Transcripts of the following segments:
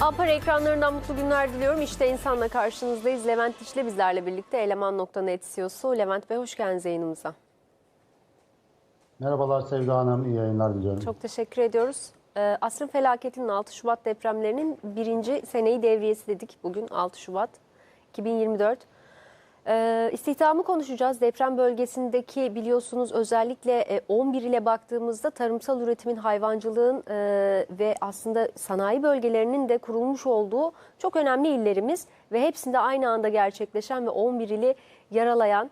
Ampara ekranlarından mutlu günler diliyorum. İşte insanla karşınızdayız. Levent Dişle bizlerle birlikte Eleman.net CEO'su. Levent Bey hoş geldiniz yayınımıza. Merhabalar Sevda Hanım, iyi yayınlar diliyorum. Çok teşekkür ediyoruz. Ee, Asrın felaketinin 6 Şubat depremlerinin birinci seneyi devriyesi dedik. Bugün 6 Şubat 2024. Ee, istihdamı konuşacağız. Deprem bölgesindeki biliyorsunuz özellikle e, 11 ile baktığımızda tarımsal üretimin, hayvancılığın e, ve aslında sanayi bölgelerinin de kurulmuş olduğu çok önemli illerimiz ve hepsinde aynı anda gerçekleşen ve 11 ili yaralayan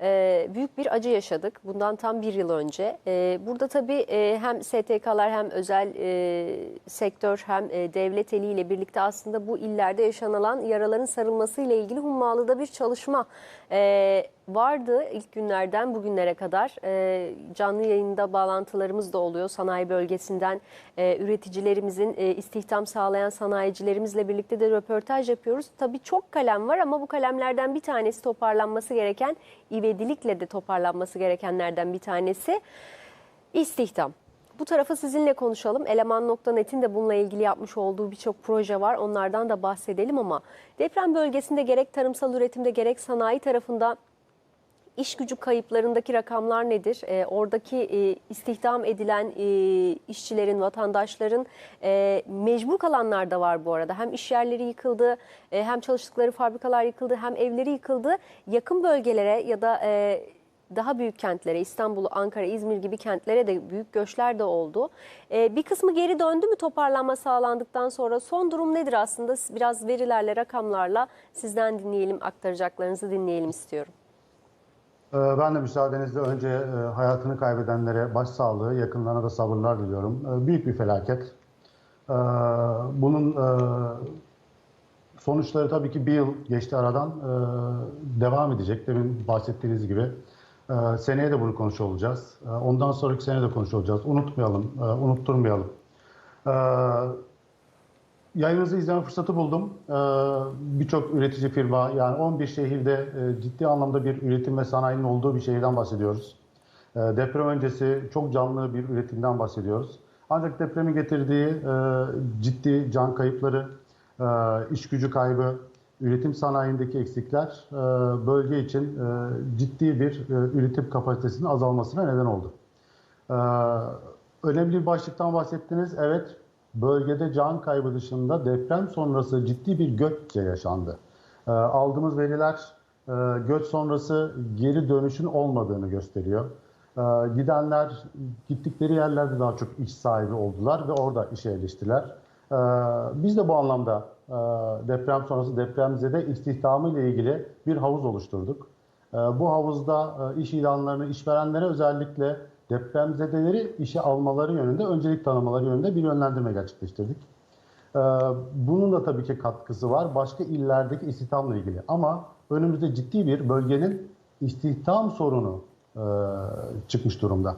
e, büyük bir acı yaşadık. Bundan tam bir yıl önce. E, burada tabii e, hem STK'lar hem özel e, sektör hem e, devlet eliyle birlikte aslında bu illerde yaşanılan yaraların sarılması ile ilgili Hummalı'da bir çalışma vardı ilk günlerden bugünlere kadar. Canlı yayında bağlantılarımız da oluyor. Sanayi bölgesinden üreticilerimizin, istihdam sağlayan sanayicilerimizle birlikte de röportaj yapıyoruz. Tabii çok kalem var ama bu kalemlerden bir tanesi toparlanması gereken, ivedilikle de toparlanması gerekenlerden bir tanesi istihdam. Bu tarafı sizinle konuşalım. Eleman.net'in de bununla ilgili yapmış olduğu birçok proje var. Onlardan da bahsedelim ama deprem bölgesinde gerek tarımsal üretimde gerek sanayi tarafında iş gücü kayıplarındaki rakamlar nedir? E, oradaki e, istihdam edilen e, işçilerin, vatandaşların e, mecbur kalanlar da var bu arada. Hem iş yerleri yıkıldı, e, hem çalıştıkları fabrikalar yıkıldı, hem evleri yıkıldı. Yakın bölgelere ya da e, daha büyük kentlere, İstanbul, Ankara, İzmir gibi kentlere de büyük göçler de oldu. E, bir kısmı geri döndü mü toparlanma sağlandıktan sonra? Son durum nedir aslında? Biraz verilerle, rakamlarla sizden dinleyelim, aktaracaklarınızı dinleyelim istiyorum. Ee, Ben de müsaadenizle önce e, hayatını kaybedenlere başsağlığı, yakınlarına da sabırlar diliyorum. Ee, Büyük bir felaket. Ee, Bunun e, sonuçları tabii ki bir yıl geçti aradan devam edecek. Demin bahsettiğiniz gibi. Seneye de bunu konuşuyor olacağız. Ondan sonraki sene de konuşuyor olacağız. Unutmayalım, e, unutturmayalım. Yayınınızı izleme fırsatı buldum. Ee, Birçok üretici firma yani 11 şehirde e, ciddi anlamda bir üretim ve sanayinin olduğu bir şehirden bahsediyoruz. Ee, Deprem öncesi çok canlı bir üretimden bahsediyoruz. Ancak depremin getirdiği e, ciddi can kayıpları, e, iş gücü kaybı, üretim sanayindeki eksikler e, bölge için ciddi bir üretim kapasitesinin azalmasına neden oldu. Ee, önemli bir başlıktan bahsettiniz. Evet, bölgede can kaybı dışında deprem sonrası ciddi bir göç de yaşandı. Ee, aldığımız veriler e, göç sonrası geri dönüşün olmadığını gösteriyor. Ee, gidenler gittikleri yerlerde daha çok iş sahibi oldular ve orada işe yerleştiler. Ee, biz de bu anlamda e, deprem sonrası depremzede istihdamı ile ilgili bir havuz oluşturduk. Bu havuzda e, iş ilanlarını işverenlere özellikle depremzedeleri işe almaları yönünde, öncelik tanımaları yönünde bir yönlendirme gerçekleştirdik. Ee, Bunun da tabii ki katkısı var başka illerdeki istihdamla ilgili. Ama önümüzde ciddi bir bölgenin istihdam sorunu e, çıkmış durumda.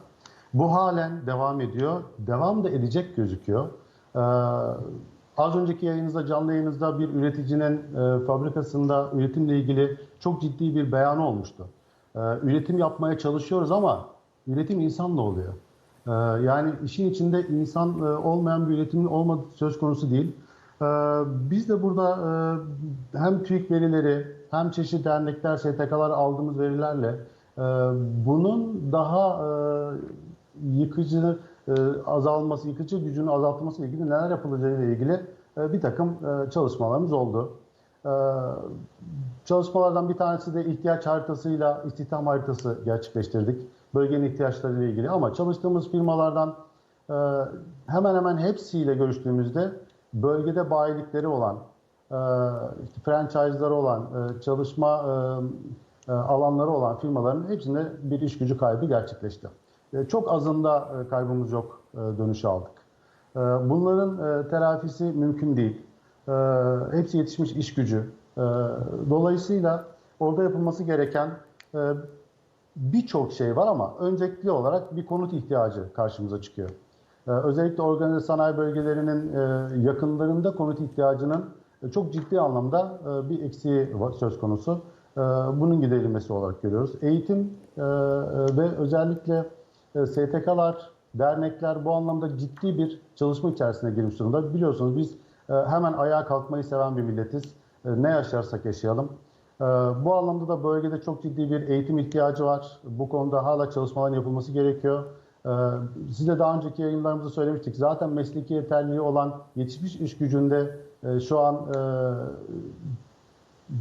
Bu halen devam ediyor, devam da edecek gözüküyor. Ee, Az önceki yayınınızda, canlı yayınınızda bir üreticinin e, fabrikasında üretimle ilgili çok ciddi bir beyanı olmuştu. Ee, üretim yapmaya çalışıyoruz ama üretim insanla oluyor. Ee, yani işin içinde insan e, olmayan bir üretimin olmadığı söz konusu değil. Ee, biz de burada e, hem TÜİK verileri hem çeşitli dernekler, STK'lar aldığımız verilerle e, bunun daha yıkıcı e, azalması, yıkıcı gücünün azaltılması ile ilgili neler yapılacağı ile ilgili bir takım çalışmalarımız oldu. Çalışmalardan bir tanesi de ihtiyaç haritasıyla istihdam haritası gerçekleştirdik. Bölgenin ihtiyaçları ile ilgili ama çalıştığımız firmalardan e, hemen hemen hepsiyle görüştüğümüzde bölgede bayilikleri olan, e, franchise'ları olan, e, çalışma alanları olan firmaların hepsinde bir iş gücü kaybı gerçekleşti. Çok azında kaybımız yok dönüşü aldık. Bunların telafisi mümkün değil. Hepsi yetişmiş iş gücü. Dolayısıyla orada yapılması gereken birçok şey var ama öncelikli olarak bir konut ihtiyacı karşımıza çıkıyor. E, Özellikle organize sanayi bölgelerinin e, yakınlarında konut ihtiyacının e, çok ciddi anlamda e, bir eksiği söz konusu. Bunun giderilmesi olarak görüyoruz. Eğitim ve özellikle e, STK'lar, dernekler bu anlamda ciddi bir çalışma içerisine girmiş durumda. Biliyorsunuz biz hemen ayağa kalkmayı seven bir milletiz. Ne yaşarsak yaşayalım. E, bu anlamda da bölgede çok ciddi bir eğitim ihtiyacı var. Bu konuda hala çalışmaların yapılması gerekiyor. E, size daha önceki yayınlarımızda söylemiştik. Zaten mesleki yeterliliği olan yetişmiş iş gücünde e, şu an e,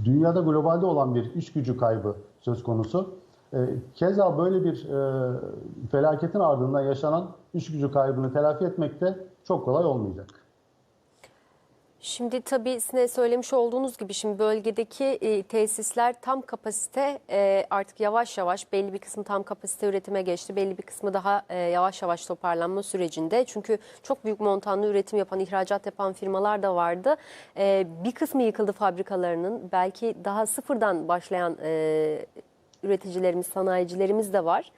dünyada globalde olan bir iş gücü kaybı söz konusu. E, Keza böyle bir felaketin ardından yaşanan iş gücü kaybını telafi etmek de çok kolay olmayacak. Şimdi tabii size söylemiş olduğunuz gibi şimdi bölgedeki e, tesisler tam kapasite e, artık yavaş yavaş belli bir kısmı tam kapasite üretime geçti. Belli bir kısmı daha e, yavaş yavaş toparlanma sürecinde. Çünkü çok büyük montanlı üretim yapan, ihracat yapan firmalar da vardı. E, bir kısmı yıkıldı fabrikalarının. Belki daha sıfırdan başlayan e, üreticilerimiz, sanayicilerimiz de var.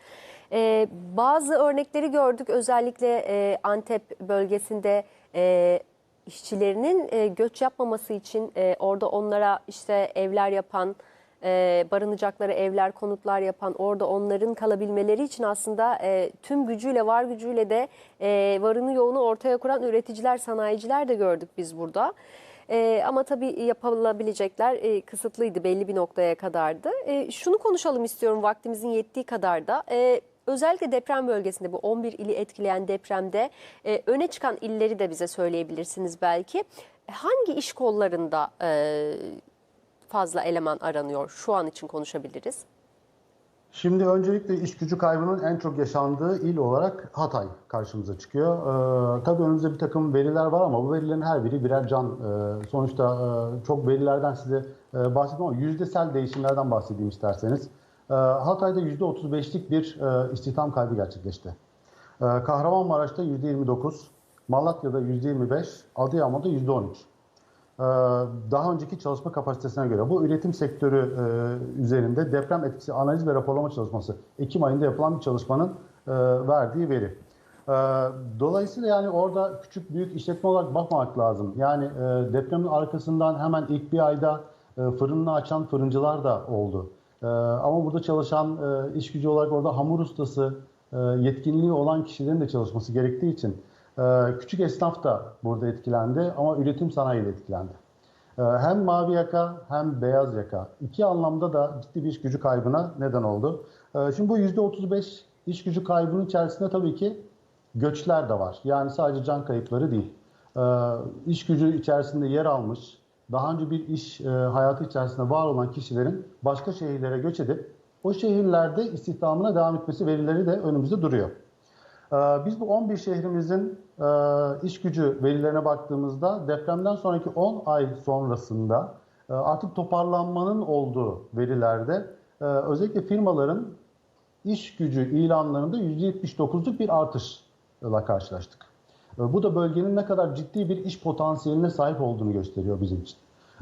E, bazı örnekleri gördük özellikle e, Antep bölgesinde e, işçilerinin e, göç yapmaması için e, orada onlara işte evler yapan, e, barınacakları evler, konutlar yapan, orada onların kalabilmeleri için aslında tüm gücüyle, var gücüyle de e, varını yoğunu ortaya kuran üreticiler, sanayiciler de gördük biz burada. E, ama tabii yapılabilecekler e, kısıtlıydı belli bir noktaya kadardı. E, şunu konuşalım istiyorum vaktimizin yettiği kadar da. E, özellikle deprem bölgesinde bu 11 ili etkileyen depremde e, öne çıkan illeri de bize söyleyebilirsiniz belki. Hangi iş kollarında e, fazla eleman aranıyor? Şu an için konuşabiliriz. Şimdi öncelikle iş gücü kaybının en çok yaşandığı il olarak Hatay karşımıza çıkıyor. Ee, tabii önümüzde bir takım veriler var ama bu verilerin her biri birer can. Ee, sonuçta e, çok verilerden size e, bahsetmem ama yüzdesel değişimlerden bahsedeyim isterseniz. Ee, Hatay'da %35'lik bir e, istihdam kaybı gerçekleşti. Ee, Kahramanmaraş'ta %29, Malatya'da %25, Adıyaman'da %13. Ee, daha önceki çalışma kapasitesine göre bu üretim sektörü e, üzerinde deprem etkisi analiz ve raporlama çalışması Ekim ayında yapılan bir çalışmanın e, verdiği veri. Dolayısıyla yani orada küçük büyük işletme olarak bakmamak lazım. Yani depremin arkasından hemen ilk bir ayda fırınını açan fırıncılar da oldu. E, Ama burada çalışan e, iş gücü olarak orada hamur ustası, e, yetkinliği olan kişilerin de çalışması gerektiği için ee, Küçük esnaf da burada etkilendi ama üretim sanayi de etkilendi. Ee, Hem mavi yaka hem beyaz yaka iki anlamda da ciddi bir iş gücü kaybına neden oldu. Ee, Şimdi bu %35 iş gücü kaybının içerisinde tabii ki göçler de var. Yani sadece can kayıpları değil. İş gücü içerisinde yer almış, daha önce bir iş e, hayatı içerisinde var olan kişilerin başka şehirlere göç edip o şehirlerde istihdamına devam etmesi verileri de önümüzde duruyor. Ee, Biz bu 11 şehrimizin e, iş gücü verilerine baktığımızda depremden sonraki 10 ay sonrasında e, artık toparlanmanın olduğu verilerde e, özellikle firmaların iş gücü ilanlarında %79'luk bir artışla karşılaştık. E, Bu da bölgenin ne kadar ciddi bir iş potansiyeline sahip olduğunu gösteriyor bizim için.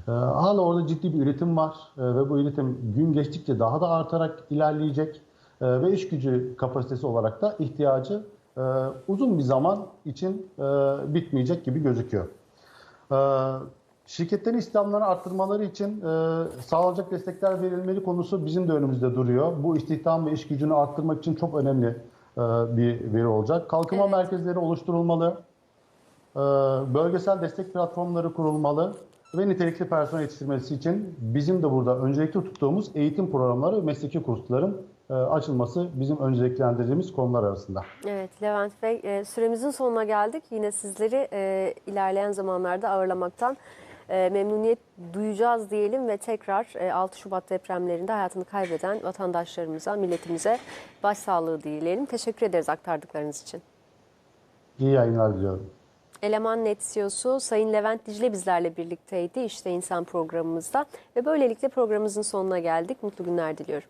E, Hala orada ciddi bir üretim var e, ve bu üretim gün geçtikçe daha da artarak ilerleyecek ve iş gücü kapasitesi olarak da ihtiyacı e, uzun bir zaman için e, bitmeyecek gibi gözüküyor. Şirketlerin istihdamlarını arttırmaları için e, sağlanacak destekler verilmeli konusu bizim de önümüzde duruyor. Bu istihdam ve iş gücünü arttırmak için çok önemli e, bir veri olacak. Kalkınma Evet. merkezleri oluşturulmalı, bölgesel destek platformları kurulmalı ve nitelikli personel yetiştirmesi için bizim de burada öncelikli tuttuğumuz eğitim programları ve mesleki kursların e, açılması bizim önceliklendirdiğimiz konular arasında. Evet Levent Bey e, süremizin sonuna geldik. Yine sizleri e, ilerleyen zamanlarda ağırlamaktan memnuniyet duyacağız diyelim ve tekrar e, 6 Şubat depremlerinde hayatını kaybeden vatandaşlarımıza, milletimize başsağlığı dileyelim. Teşekkür ederiz aktardıklarınız için. İyi yayınlar diliyorum. Eleman Net CEO'su Sayın Levent Dicle bizlerle birlikteydi İşte İnsan programımızda ve böylelikle programımızın sonuna geldik. Mutlu günler diliyorum.